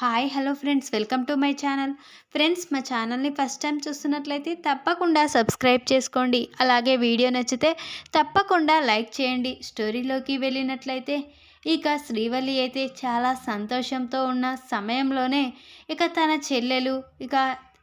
Hi hello friends welcome to my channel. Friends మా ఛానల్ని first time చూస్తున్నట్లయితే తప్పకుండా సబ్స్క్రైబ్ చేసుకోండి. అలాగే వీడియో నచ్చితే తప్పకుండా లైక్ చేయండి. స్టోరీలోకి వెళ్ళినట్లయితే ఇక శ్రీవల్లి అయితే చాలా సంతోషంతో ఉన్న సమయంలోనే ఇక తన చెల్లెలు ఇక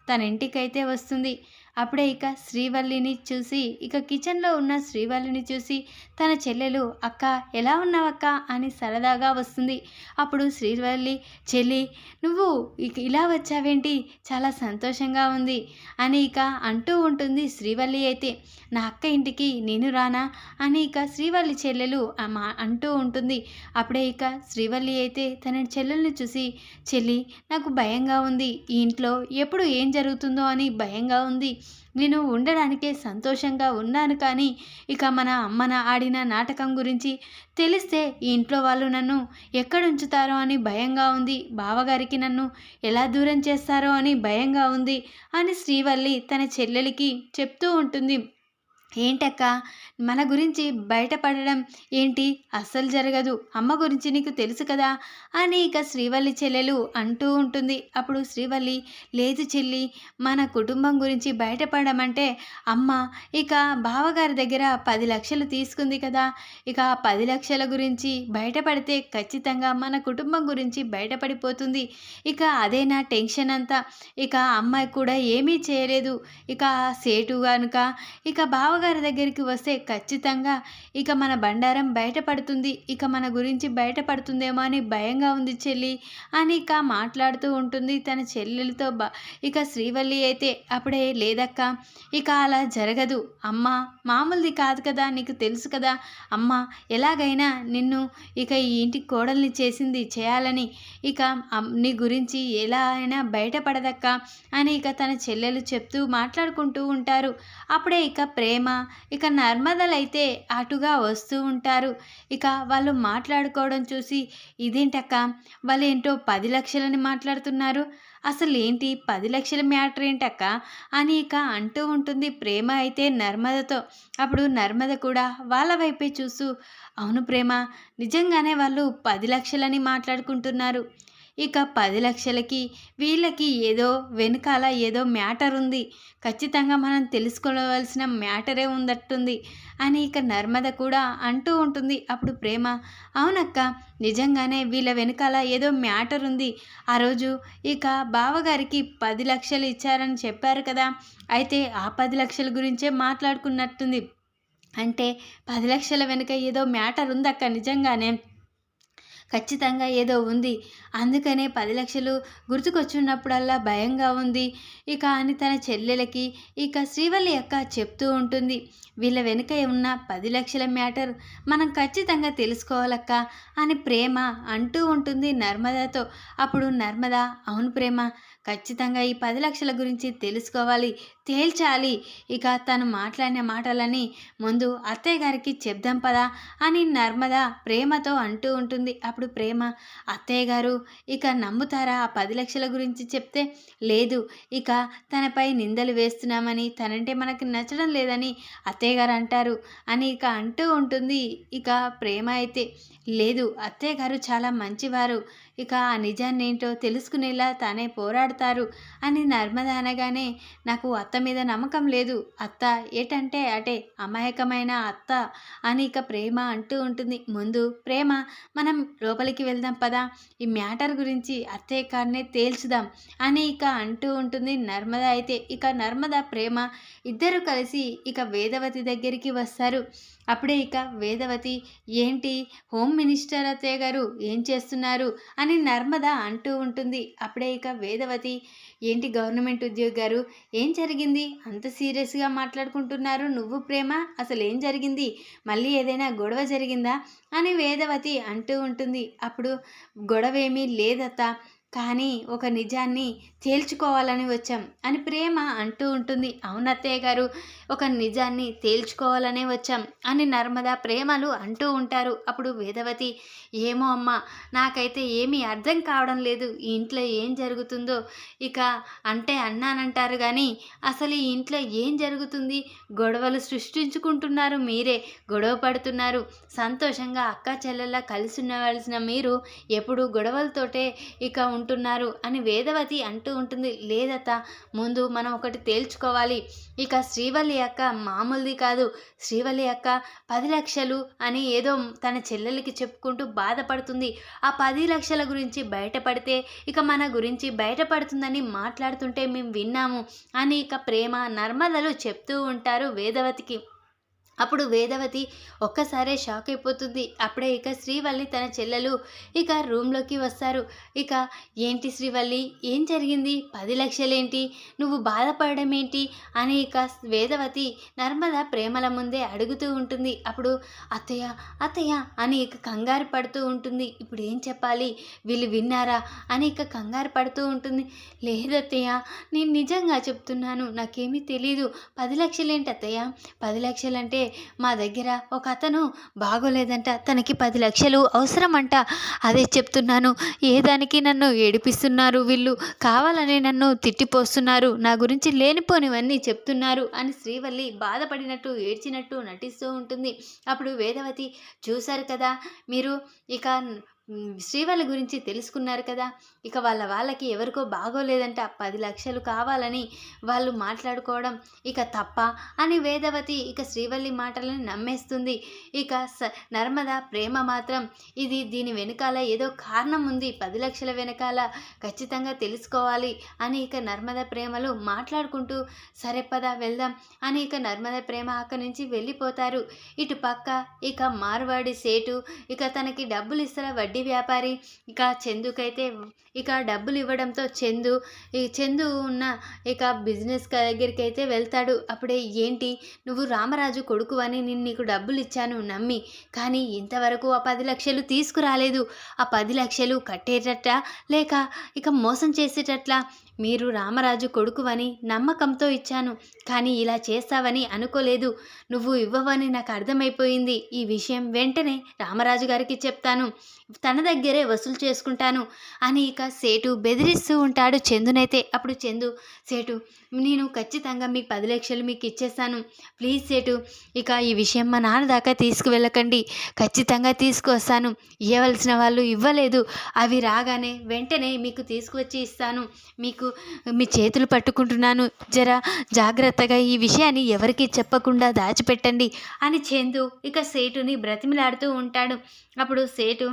తన ఇంటికైతే వస్తుంది. అప్పుడే ఇక శ్రీవల్లిని చూసి ఇక కిచెన్లో ఉన్న శ్రీవల్లిని చూసి తన చెల్లెలు అక్క ఎలా ఉన్నావక్క? అని సరదాగా వస్తుంది. అప్పుడు శ్రీవల్లి చెల్లి నువ్వు ఇక ఇలా వచ్చావేంటి? చాలా సంతోషంగా ఉంది అని ఇక అంటూ ఉంటుంది శ్రీవల్లి అయితే. నా అక్క ఇంటికి నేను రానా? అని ఇక శ్రీవల్లి చెల్లెలు అంటూ ఉంటుంది. అప్పుడే ఇక శ్రీవల్లి అయితే తన చెల్లెల్ని చూసి చెల్లి నాకు భయంగా ఉంది. ఈ ఇంట్లో ఎప్పుడు ఏం జరుగుతుందో అని భయంగా ఉంది. నేను ఉండడానికే సంతోషంగా ఉన్నాను కానీ ఇక మన అమ్మన ఆడిన నాటకం గురించి తెలిస్తే ఈ ఇంట్లో వాళ్ళు నన్ను ఎక్కడ ఉంచుతారో అని భయంగా ఉంది. బావగారికి నన్ను ఎలా దూరం చేస్తారో అని భయంగా ఉంది అని శ్రీవల్లి తన చెల్లెలికి చెప్తూ ఉంటుంది. ఏంటక్క? మన గురించి బయటపడడం ఏంటి? అస్సలు జరగదు. అమ్మ గురించి నీకు తెలుసు కదా? అని ఇక శ్రీవల్లి చెల్లెలు అంటూ ఉంటుంది. అప్పుడు శ్రీవల్లి లేదు చెల్లి మన కుటుంబం గురించి బయటపడడం అంటే అమ్మ ఇక బావగారి దగ్గర పది లక్షలు తీసుకుంది కదా? ఇక ఆ పది లక్షల గురించి బయటపడితే ఖచ్చితంగా మన కుటుంబం గురించి బయటపడిపోతుంది. ఇక అదే నా టెన్షన్ అంతా. ఇక అమ్మాయి కూడా ఏమీ చేయలేదు. ఇక సేటు కనుక ఇక బావ బావగారి దగ్గరికి వస్తే ఖచ్చితంగా ఇక మన బండారం బయటపడుతుంది. ఇక మన గురించి బయటపడుతుందేమో అని భయంగా ఉంది చెల్లి. అని ఇక మాట్లాడుతూ ఉంటుంది. తన చెల్లెలతో బ ఇక శ్రీవల్లి అయితే అప్పుడే లేదక్క ఇక అలా జరగదు. అమ్మ మామూలుది కాదు కదా నీకు తెలుసు కదా. అమ్మ ఎలాగైనా నిన్ను ఇక ఈ ఇంటి కోడల్ని చేసింది చేయాలని ఇక నీ గురించి ఎలా అయినా బయటపడదక్క అని ఇక తన చెల్లెలు చెప్తూ మాట్లాడుకుంటూ ఉంటారు. అప్పుడే ఇక ప్రేమ ఇక నర్మదలైతే అటుగా వస్తూ ఉంటారు. ఇక వాళ్ళు మాట్లాడుకోవడం చూసి ఇదేంటక్క? వాళ్ళు ఏంటో పది లక్షలని మాట్లాడుతున్నారు. అసలు ఏంటి పది లక్షల మ్యాటర్ ఏంటక్క? అని ఇక అంటూ ఉంటుంది ప్రేమ అయితే నర్మదతో. అప్పుడు నర్మద కూడా వాళ్ళ వైపే చూస్తూ అవును ప్రేమ నిజంగానే వాళ్ళు పది లక్షలని మాట్లాడుకుంటున్నారు. ఇక పది లక్షలకి వీళ్ళకి ఏదో వెనకాల ఏదో మ్యాటర్ ఉంది. ఖచ్చితంగా మనం తెలుసుకోవలసిన మ్యాటరే ఉందట్టుంది అని ఇక నర్మద కూడా అంటూ ఉంటుంది. అప్పుడు ప్రేమ అవునక్క నిజంగానే వీళ్ళ వెనకాల ఏదో మ్యాటర్ ఉంది. ఆ రోజు ఇక బావగారికి పది లక్షలు ఇచ్చారని చెప్పారు కదా. అయితే ఆ పది లక్షల గురించే మాట్లాడుకున్నట్టుంది. అంటే పది లక్షల వెనుక ఏదో మ్యాటర్ ఉందక్క నిజంగానే. ఖచ్చితంగా ఏదో ఉంది. అందుకనే పది లక్షలు గుర్తుకొచ్చున్నప్పుడల్లా భయంగా ఉంది. ఇక అని తన చెల్లెలకి ఇక శ్రీవల్లి అక్క చెప్తూ ఉంటుంది. వీళ్ళ వెనుక ఉన్న పది లక్షల మ్యాటర్ మనం ఖచ్చితంగా తెలుసుకోవాలక్క అని ప్రేమ అంటూ ఉంటుంది నర్మదాతో. అప్పుడు నర్మద అవును ప్రేమ ఖచ్చితంగా ఈ పది లక్షల గురించి తెలుసుకోవాలి తేల్చాలి. ఇక తను మాట్లాడిన మాటలని ముందు అత్తయ్య గారికి చెప్దాం పదా అని నర్మద ప్రేమతో అంటూ ఉంటుంది. అప్పుడు ప్రేమ అత్తయ్య గారు ఇక నమ్ముతారా? ఆ పది లక్షల గురించి చెప్తే లేదు. ఇక తనపై నిందలు వేస్తున్నామని తనంటే మనకి నచ్చడం లేదని అత్తయ్యగారు అంటారు అని ఇక అంటూ ఉంటుంది. ఇక ప్రేమ అయితే లేదు. అత్తయ్య గారు చాలా మంచివారు. ఇక ఆ నిజాన్ని ఏంటో తెలుసుకునేలా తానే పోరాడతారు అని నర్మద అనగానే నాకు అత్త మీద నమ్మకం లేదు. అత్త ఏటంటే అటే అమాయకమైన అత్త అని ఇక ప్రేమ అంటూ ఉంటుంది. ముందు ప్రేమ మనం లోపలికి వెళ్దాం పదా. ఈ మ్యాటర్ గురించి అత్తయ్య కాడనే తేల్చుదాం అని ఇక అంటూ ఉంటుంది నర్మద అయితే. ఇక నర్మద ప్రేమ ఇద్దరు కలిసి ఇక వేదవతి దగ్గరికి వస్తారు. అప్పుడే ఇక వేదవతి ఏంటి? హోమ్ మినిస్టర్ అత్తయ్య గారు ఏం చేస్తున్నారు? అని నర్మద అంటూ ఉంటుంది. అప్పుడే ఇక వేదవతి ఏంటి గవర్నమెంట్ ఉద్యోగి గారు ఏం జరిగింది? అంత సీరియస్గా మాట్లాడుకుంటున్నారు నువ్వు ప్రేమ? అసలు ఏం జరిగింది? మళ్ళీ ఏదైనా గొడవ జరిగిందా? అని వేదవతి అంటూ ఉంటుంది. అప్పుడు గొడవ ఏమీ లేదత్తా. కానీ ఒక నిజాన్ని తేల్చుకోవాలని వచ్చాం అని ప్రేమ అంటూ ఉంటుంది. అవునత్తయ్య గారు ఒక నిజాన్ని తేల్చుకోవాలనే వచ్చాం అని నర్మద ప్రేమలు అంటూ ఉంటారు. అప్పుడు వేదవతి ఏమో అమ్మ నాకైతే ఏమీ అర్థం కావడం లేదు. ఈ ఇంట్లో ఏం జరుగుతుందో ఇక అంటే అన్నానంటారు కానీ అసలు ఈ ఇంట్లో ఏం జరుగుతుంది? గొడవలు సృష్టించుకుంటున్నారు మీరే గొడవ పడుతున్నారు. సంతోషంగా అక్క చెల్లెల్లా కలిసి ఉండవలసిన మీరు ఎప్పుడు గొడవలతోటే ఇక ఉంటున్నారు అని వేదవతి అంటూ ఉంటుంది. లేదత ముందు మనం ఒకటి తేల్చుకోవాలి. ఇక శ్రీవల్లి అక్క మామూలుది కాదు. శ్రీవల్లి అక్క పది లక్షలు అని ఏదో తన చెల్లెలకి చెప్పుకుంటూ బాధపడుతుంది. ఆ పది లక్షల గురించి బయటపడితే ఇక మన గురించి బయటపడుతుందని మాట్లాడుతుంటే మేము విన్నాము అని ఇక ప్రేమ నర్మదలు చెప్తూ ఉంటారు వేదవతికి. అప్పుడు వేదవతి ఒక్కసారే షాక్ అయిపోతుంది. అప్పుడే ఇక శ్రీవల్లి తన చెల్లెలు ఇక రూమ్లోకి వస్తారు. ఇక ఏంటి శ్రీవల్లి? ఏం జరిగింది? పది లక్షలేంటి? నువ్వు బాధపడడం ఏంటి అని ఇక వేదవతి నర్మద ప్రేమల ముందే అడుగుతూ ఉంటుంది. అప్పుడు అత్తయ్య అత్తయ్య అని ఇక కంగారు పడుతూ ఉంటుంది. ఇప్పుడు ఏం చెప్పాలి? వీళ్ళు విన్నారా? అని ఇక కంగారు పడుతూ ఉంటుంది. లేదత్తయ్య నేను నిజంగా చెప్తున్నాను. నాకేమీ తెలీదు. పది లక్షలేంటి అత్తయ్య? పది లక్షలంటే మా దగ్గర ఒక అతను బాగోలేదంట తనకి పది లక్షలు అవసరమంట. అదే చెప్తున్నాను ఏ దానికి నన్ను ఏడిపిస్తున్నారు వీళ్ళు? కావాలని నన్ను తిట్టిపోస్తున్నారు నా గురించి లేనిపోనివన్నీ చెప్తున్నారు అని శ్రీవల్లి బాధపడినట్టు ఏడ్చినట్టు నటిస్తూ ఉంటుంది. అప్పుడు వేదవతి చూశారు కదా మీరు ఇక మ్, గురించి తెలుసుకున్నారు కదా. ఇక వాళ్ళ వాళ్ళకి ఎవరికో బాగోలేదంట. పది లక్షలు కావాలని వాళ్ళు మాట్లాడుకోవడం ఇక తప్ప అని వేదవతి ఇక శ్రీవల్లి మాటలను నమ్మేస్తుంది. ఇక స నర్మద ప్రేమ మాత్రం ఇది దీని వెనకాల ఏదో కారణం ఉంది. పది లక్షల వెనకాల ఖచ్చితంగా తెలుసుకోవాలి అని ఇక నర్మద ప్రేమలు మాట్లాడుకుంటూ సరే పద వెళ్దాం అని ఇక నర్మద ప్రేమ అక్కడి నుంచి వెళ్ళిపోతారు. ఇటు పక్క ఇక మార్వాడి సేటు ఇక తనకి డబ్బులు ఇస్తారా వడ్డీ వ్యాపారి ఇక చందుకైతే ఇక డబ్బులు ఇవ్వడంతో చందు ఈ చందు ఉన్న ఇక బిజినెస్ దగ్గరికి అయితే వెళ్తాడు. అప్పుడే ఏంటి? నువ్వు రామరాజు కొడుకు అని నేను నీకు డబ్బులు ఇచ్చాను నమ్మి కానీ ఇంతవరకు ఆ పది లక్షలు తీసుకురాలేదు. ఆ పది లక్షలు కట్టేటట్ట లేక ఇక మోసం చేసేటట్లా మీరు రామరాజు కొడుకువని నమ్మకంతో ఇచ్చాను కానీ ఇలా చేస్తావని అనుకోలేదు. నువ్వు ఇవ్వవని నాకు అర్థమైపోయింది. ఈ విషయం వెంటనే రామరాజు గారికి చెప్తాను. తన దగ్గరే వసూలు చేసుకుంటాను అని ఇక సేటు బెదిరిస్తూ ఉంటాడు చందునైతే. అప్పుడు చందు సేటు నేను ఖచ్చితంగా మీకు పది లక్షలు మీకు ఇచ్చేస్తాను. ప్లీజ్ సేటు ఇక ఈ విషయం మా నాన్న దాకా తీసుకువెళ్ళకండి. ఖచ్చితంగా తీసుకువస్తాను. ఇవ్వవలసిన వాళ్ళు ఇవ్వలేదు. అవి రాగానే వెంటనే మీకు తీసుకువచ్చి ఇస్తాను. మీకు మీ చేతులు పట్టుకుంటున్నాను. జర జాగ్రత్తగా ఈ విషయాన్ని ఎవరికీ చెప్పకుండా దాచిపెట్టండి అని చందు ఇక సేటుని బ్రతిమిలాడుతూ ఉంటాడు. అప్పుడు సేటు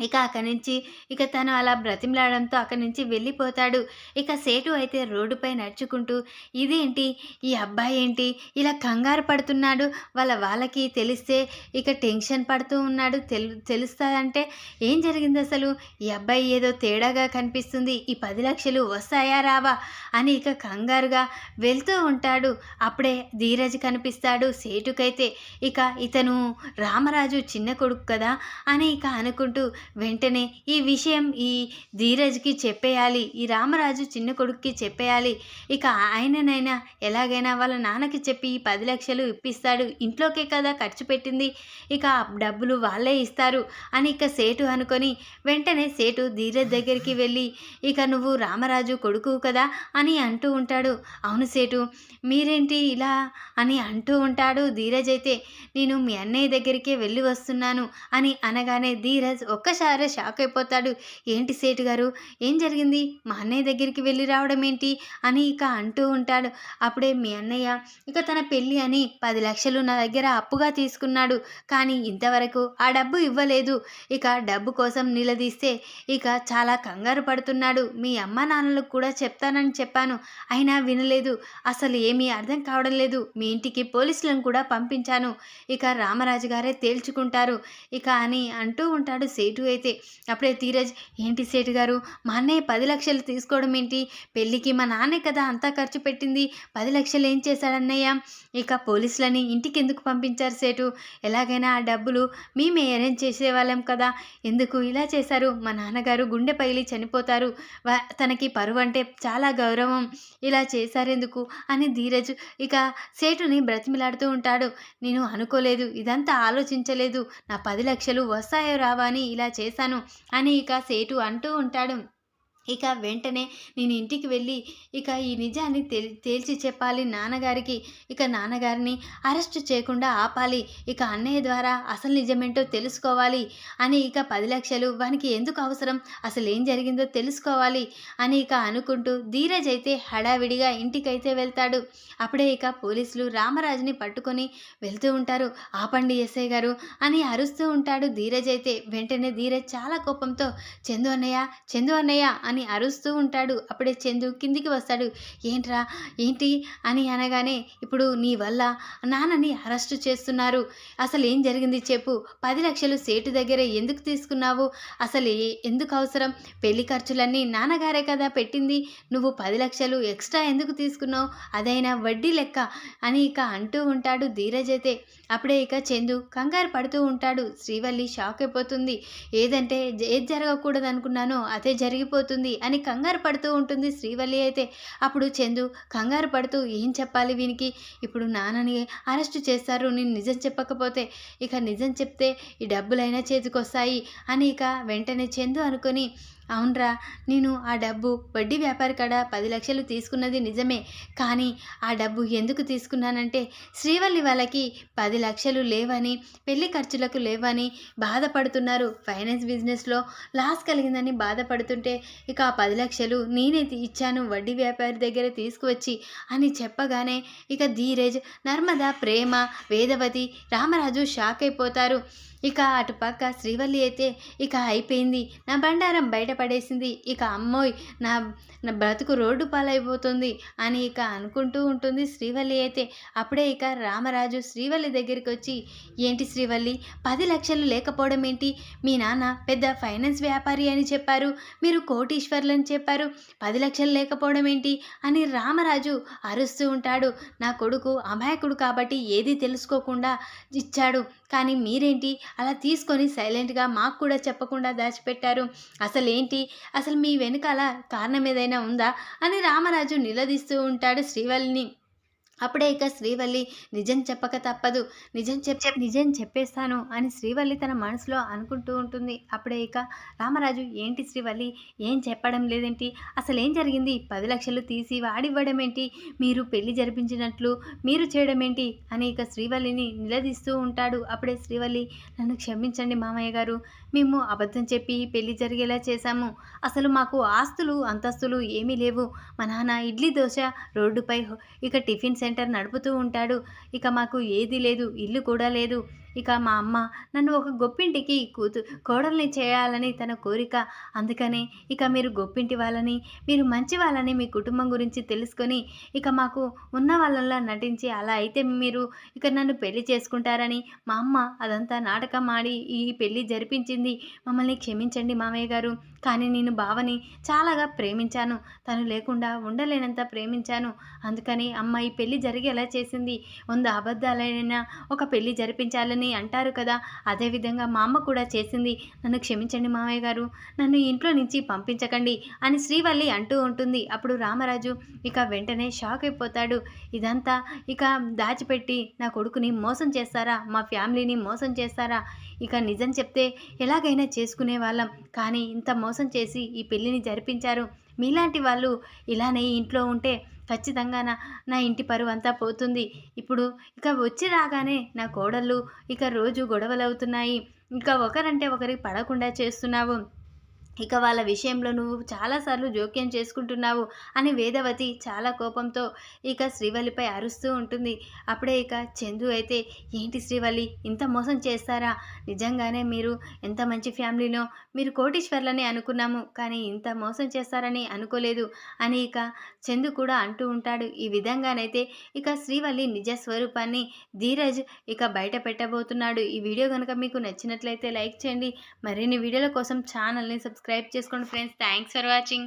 ఇక అక్కడి నుంచి ఇక తను అలా బ్రతిమలాడంతో అక్కడి నుంచి వెళ్ళిపోతాడు. ఇక సేటు అయితే రోడ్డుపై నడుచుకుంటూ ఇదేంటి? ఈ అబ్బాయి ఏంటి? ఇలా కంగారు పడుతున్నాడు. వాళ్ళ వాళ్ళకి తెలిస్తే ఇక టెన్షన్ పడుతూ ఉన్నాడు. తెలు తెలుస్తుందంటే ఏం జరిగింది అసలు? ఈ అబ్బాయి ఏదో తేడాగా కనిపిస్తుంది. ఈ పది లక్షలు వస్తాయా రావా? అని ఇక కంగారుగా వెళ్తూ ఉంటాడు. అప్పుడే ధీరజ్ కనిపిస్తాడు. సేటుకైతే ఇక ఇతను రామరాజు చిన్న కొడుకు కదా? అని ఇక అనుకుంటూ వెంటనే ఈ విషయం ఈ ధీరజ్కి చెప్పేయాలి ఈ రామరాజు చిన్న కొడుక్కి చెప్పేయాలి. ఇక ఆయననైనా ఎలాగైనా వాళ్ళ నాన్నకి చెప్పి ఈ పది లక్షలు ఇప్పిస్తాడు. ఇంట్లోకే కదా ఖర్చు పెట్టింది. ఇక డబ్బులు వాళ్ళే ఇస్తారు అని ఇక సేటు అనుకొని వెంటనే సేటు ధీరజ్ దగ్గరికి వెళ్ళి ఇక నువ్వు రామరాజు కొడుకు కదా అని అంటూ ఉంటాడు. అవును సేటు మీరేంటి ఇలా అని అంటూ ఉంటాడు ధీరజ్ అయితే. నేను మీ అన్నయ్య దగ్గరికే వెళ్ళి వస్తున్నాను అని అనగానే ధీరజ్ ఒక్కసారి షాక్ అయిపోతాడు. ఏంటి సేటు గారు? ఏం జరిగింది? మా అన్నయ్య దగ్గరికి వెళ్ళి రావడం ఏంటి? అని ఇక అంటూ ఉంటాడు. అప్పుడే మీ అన్నయ్య ఇక తన పెళ్ళి అని పది లక్షలు నా దగ్గర అప్పుగా తీసుకున్నాడు. కానీ ఇంతవరకు ఆ డబ్బు ఇవ్వలేదు. ఇక డబ్బు కోసం నిలదీస్తే ఇక చాలా కంగారు పడుతున్నాడు. మీ అమ్మ నాన్నలకు కూడా చెప్తానని చెప్పాను. అయినా వినలేదు. అసలు ఏమీ అర్థం కావడం లేదు. మీ ఇంటికి పోలీసులను కూడా పంపించాను. ఇక రామరాజు గారే తేల్చుకుంటారు. ఇక అని అంటూ ఉంటాడు సేటు అయితే. అప్పుడే ధీరజ్ ఏంటి సేటు గారు? మా అన్నయ్య పది లక్షలు తీసుకోవడం ఏంటి? పెళ్ళికి మా నాన్నే కదా అంతా ఖర్చు పెట్టింది. పది లక్షలు ఏం చేశాడన్నయ్య? ఇక పోలీసులని ఇంటికి ఎందుకు పంపించారు సేటు? ఎలాగైనా ఆ డబ్బులు మేమే అరేంజ్ చేసేవాళ్ళం కదా. ఎందుకు ఇలా చేశారు? మా నాన్నగారు గుండె పగిలి చనిపోతారు. తనకి పరువు అంటే చాలా గౌరవం. ఇలా చేశారెందుకు? అని ధీరజ్ ఇక సేటుని బ్రతిమిలాడుతూ ఉంటాడు. నేను అనుకోలేదు. ఇదంతా ఆలోచించలేదు. నా పది లక్షలు వస్తాయో రావా? అని ఇలా చేశాను అని ఇక సేటు అంటూ ఉంటాడు. ఇక వెంటనే నేను ఇంటికి వెళ్ళి ఇక ఈ నిజాన్ని తెల్ తేల్చి చెప్పాలి నాన్నగారికి. ఇక నాన్నగారిని అరెస్ట్ చేయకుండా ఆపాలి. ఇక అన్నయ్య ద్వారా అసలు నిజమేంటో తెలుసుకోవాలి అని ఇక పది లక్షలు వానికి ఎందుకు అవసరం? అసలు ఏం జరిగిందో తెలుసుకోవాలి అని ఇక అనుకుంటూ ధీరజ్ అయితే హడావిడిగా ఇంటికైతే వెళ్తాడు. అప్పుడే ఇక పోలీసులు రామరాజుని పట్టుకొని వెళ్తూ ఉంటారు. ఆపండి ఎస్ఐ గారు అని అరుస్తూ ఉంటాడు ధీరజ్ అయితే. వెంటనే ధీరజ్ చాలా కోపంతో చందు అన్నయ్య చందు అన్నయ్య అని అని అరుస్తూ ఉంటాడు. అప్పుడే చందు కిందికి వస్తాడు. ఏంట్రా? ఏంటి? అని అనగానే ఇప్పుడు నీ వల్ల నాన్నని అరెస్ట్ చేస్తున్నారు. అసలు ఏం జరిగింది చెప్పు. పది లక్షలు సేటు దగ్గర ఎందుకు తీసుకున్నావు? అసలు ఏ- ఎందుకు అవసరం? పెళ్ళి ఖర్చులన్నీ నాన్నగారే కదా పెట్టింది. నువ్వు పది లక్షలు ఎక్స్ట్రా ఎందుకు తీసుకున్నావు? అదైనా వడ్డీ లెక్క. అని ఇక అంటూ ఉంటాడు ధీరజ్ అయితే. అప్పుడే ఇక చందు కంగారు పడుతూ ఉంటాడు. శ్రీవల్లి షాక్ అయిపోతుంది. ఏదంటే ఏది జరగకూడదు అనుకున్నానో అదే జరిగిపోతుంది. అని కంగారు పడుతూ ఉంటుంది శ్రీవల్లి అయితే. అప్పుడు చందు కంగారు పడుతూ ఏం చెప్పాలి వీనికి? ఇప్పుడు నాన్నని అరెస్ట్ చేస్తారు నేను నిజం చెప్పకపోతే. ఇక నిజం చెప్తే ఈ డబ్బులైనా చేతికొస్తాయి అని ఇక వెంటనే చందు అనుకొని అవునరా నేను ఆ డబ్బు వడ్డీ వ్యాపారి కాడ పది లక్షలు తీసుకున్నది నిజమే. కానీ ఆ డబ్బు ఎందుకు తీసుకున్నానంటే శ్రీవల్లి వాళ్ళకి పది లక్షలు లేవని పెళ్ళి ఖర్చులకు లేవని బాధపడుతున్నారు. ఫైనాన్స్ బిజినెస్లో లాస్ కలిగిందని బాధపడుతుంటే ఇక ఆ పది లక్షలు నేనే ఇచ్చాను వడ్డీ వ్యాపారి దగ్గర తీసుకువచ్చి అని చెప్పగానే ఇక ధీరజ్ నర్మద ప్రేమ వేదవతి రామరాజు షాక్ అయిపోతారు. ఇక అటుపక్క శ్రీవల్లి అయితే ఇక అయిపోయింది. నా బండారం బయటపడేసింది ఇక అమ్మోయ్ నా నా బ్రతుకు రోడ్డు పాలైపోతుంది అని ఇక అనుకుంటూ ఉంటుంది శ్రీవల్లి అయితే. అప్పుడే ఇక రామరాజు శ్రీవల్లి దగ్గరికి వచ్చి ఏంటి శ్రీవల్లి పది లక్షలు లేకపోవడం ఏంటి? మీ నాన్న పెద్ద ఫైనాన్స్ వ్యాపారి అని చెప్పారు. మీరు కోటీశ్వర్లని చెప్పారు. పది లక్షలు లేకపోవడం ఏంటి? అని రామరాజు అరుస్తూ ఉంటాడు. నా కొడుకు అమాయకుడు కాబట్టి ఏది తెలుసుకోకుండా ఇచ్చాడు. కానీ మీరేంటి? అలా తీసుకొని సైలెంట్గా మాకు కూడా చెప్పకుండా దాచిపెట్టారు. అసలు ఏంటి అసలు మీ వెనకాల కారణం ఏదైనా ఉందా? అని రామరాజు నిలదీస్తూ ఉంటాడు శ్రీవల్లిని. అప్పుడే ఇక శ్రీవల్లి నిజం చెప్పక తప్పదు నిజం చెప్ నిజం చెప్పేస్తాను అని శ్రీవల్లి తన మనసులో అనుకుంటూ ఉంటుంది. అప్పుడే ఇక రామరాజు ఏంటి శ్రీవల్లి? ఏం చెప్పడం లేదేంటి? అసలు ఏం జరిగింది? పది లక్షలు తీసి వాడివ్వడం ఏంటి మీరు పెళ్ళి జరిపించినట్లు మీరు చేయడం ఏంటి అని ఇక శ్రీవల్లిని నిలదీస్తూ ఉంటాడు. అప్పుడే శ్రీవల్లి నన్ను క్షమించండి మామయ్య గారు మేము అబద్ధం చెప్పి పెళ్ళి జరిగేలా చేశాము. అసలు మాకు ఆస్తులు అంతస్తులు ఏమీ లేవు. మా నాన్న ఇడ్లీ దోశ రోడ్డుపై ఇక టిఫిన్ సెంటర్ నడుపుతూ ఉంటాడు. ఇక మాకు ఏది లేదు ఇల్లు కూడా లేదు. ఇక మా అమ్మ నన్ను ఒక గొప్పింటికి కూతు కోడల్ని చేయాలని తన కోరిక. అందుకనే ఇక మీరు గొప్పింటి వాళ్ళని మీరు మంచి వాళ్ళని మీ కుటుంబం గురించి తెలుసుకొని ఇక మాకు ఉన్న వాళ్ళలా నటించి అలా అయితే మీరు ఇక నన్ను పెళ్ళి చేసుకుంటారని మా అమ్మ అదంతా నాటకం ఆడి ఈ పెళ్ళి జరిపించింది. మమ్మల్ని క్షమించండి మామయ్య గారు. కానీ నేను బావని చాలాగా ప్రేమించాను. తను లేకుండా ఉండలేనంత ప్రేమించాను. అందుకని అమ్మాయి పెళ్ళి జరిగేలా చేసింది. వంద అబద్ధాలైనా ఒక పెళ్ళి జరిపించాలని అంటారు కదా అదేవిధంగా మా అమ్మ కూడా చేసింది. నన్ను క్షమించండి మామయ్య గారు నన్ను ఇంట్లో నుంచి పంపించకండి అని శ్రీవల్లి అంటూ ఉంటుంది. అప్పుడు రామరాజు ఇక వెంటనే షాక్ అయిపోతాడు. ఇదంతా ఇక దాచిపెట్టి నా కొడుకుని మోసం చేస్తారా? మా ఫ్యామిలీని మోసం చేస్తారా? ఇక నిజం చెప్తే ఎలాగైనా చేసుకునే వాళ్ళం కానీ ఇంత మోసం మోసం చేసి ఈ పెళ్ళిని జరిపించారు. మీలాంటి వాళ్ళు ఇలానే ఇంట్లో ఉంటే ఖచ్చితంగా నా నా ఇంటి పరువు అంతా పోతుంది. ఇప్పుడు ఇక వచ్చి రాగానే నా కోడళ్ళు ఇక రోజు గొడవలు అవుతున్నాయి ఇంకా ఒకరంటే ఒకరికి పడకుండా చేస్తున్నావు. ఇక వాళ్ళ విషయంలో నువ్వు చాలాసార్లు జోక్యం చేసుకుంటున్నావు అని వేదవతి చాలా కోపంతో ఇక శ్రీవల్లిపై అరుస్తూ ఉంటుంది. అప్పుడే ఇక చందు అయితే ఏంటి శ్రీవల్లి ఇంత మోసం చేస్తారా? నిజంగానే మీరు ఎంత మంచి ఫ్యామిలీనో మీరు కోటీశ్వర్లని అనుకున్నాము కానీ ఇంత మోసం చేస్తారని అనుకోలేదు అని ఇక చందు కూడా అంటూ ఉంటాడు. ఈ విధంగానైతే ఇక శ్రీవల్లి నిజ స్వరూపాన్ని ధీరజ్ ఇక బయట పెట్టబోతున్నాడు. ఈ వీడియో కనుక మీకు నచ్చినట్లయితే లైక్ చేయండి. మరిన్ని వీడియోల కోసం ఛానల్ని సబ్స్క్రైబ్ చేసుకోండి ఫ్రెండ్స్. Thanks for watching.